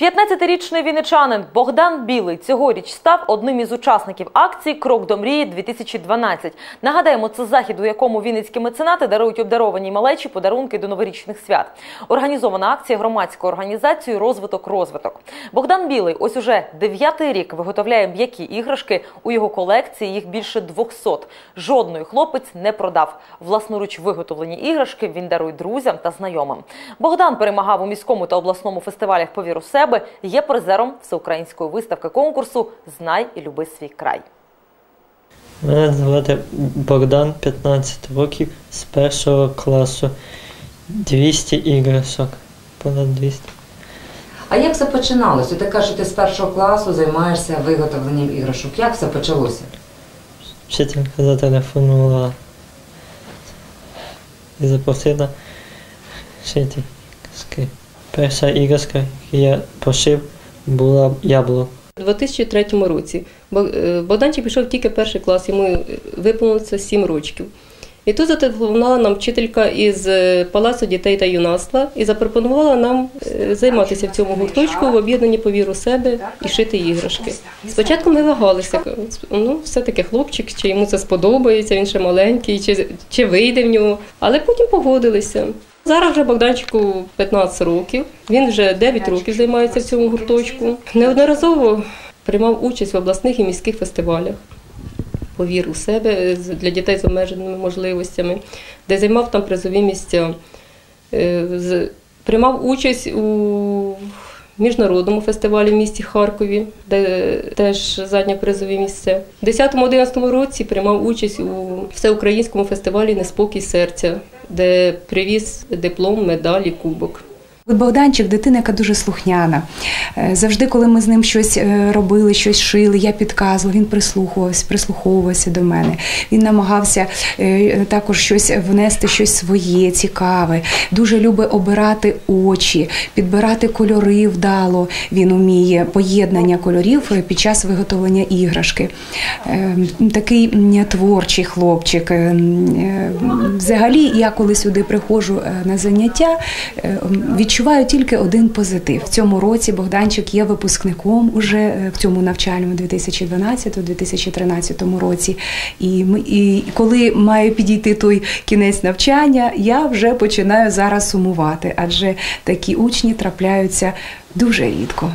15-річний вінничанин Богдан Білий цьогоріч став одним із учасників акції Крок до мрії 2012 Нагадаємо, це захід, у якому вінницькі меценати дарують обдарованій малечі подарунки до новорічних свят. Організована акція громадською організацією Розвиток розвиток. Богдан Білий ось уже дев'ятий рік виготовляє м'які іграшки. У його колекції їх більше 200. Жодної хлопець не продав. Власноруч виготовлені іграшки він дарує друзям та знайомим. Богдан перемагав у міському та обласному фестивалях «Повір у себе. Є призером всеукраїнської виставки конкурсу Знай і люби свій край. Мене звати Богдан, 15 років з першого класу. 200 іграшок. Понад 200. А як все починалося? Ти кажеш, що ти з першого класу займаєшся виготовленням іграшок. Як все почалося? Вчителька зателефонувала і запросила шити іграшки. Перша іграшка, яку я пошив, була яблуко. У 2003 році е, Богданчик пішов тільки перший клас, йому е, виповнилося 7 років. І тут зателефонувала нам вчителька із е, Палацу дітей та юнацтва і запропонувала нам займатися в цьому гурточку в об'єднанні повіру себе і шити іграшки. Спочатку ми вагалися, ну все-таки хлопчик, чи йому це сподобається, він ще маленький, чи, чи вийде в нього, але потім погодилися. Зараз вже Богданчику 15 років. Він вже 9 років займається в цьому гурточку. Неодноразово приймав участь в обласних і міських фестивалях. Повір у себе для дітей з обмеженими можливостями, де займав там призові місця. Е, Приймав участь у міжнародному фестивалі в місті Харкові, де теж заднє призові місце. У 10-11 році приймав участь у всеукраїнському фестивалі Неспокій серця, де привіз диплом, медалі, кубок. Богданчик дитина, яка дуже слухняна. Е, Завжди, коли ми з ним щось е, робили, щось шили, я підказувала, він прислухувався, прислуховувався до мене. Він намагався е, також щось внести, щось своє, цікаве. Дуже любить обирати очі, підбирати кольори вдало. Він уміє поєднання кольорів під час виготовлення іграшки. Такий творчий хлопчик. Взагалі, я коли сюди приходжу на заняття, м, відчуваю тільки один позитив. В цьому році Богданчик є випускником уже е, в цьому навчальному 2012-2013 році. І, ми, і коли має підійти той кінець навчання, я вже починаю зараз сумувати, адже такі учні трапляються дуже рідко.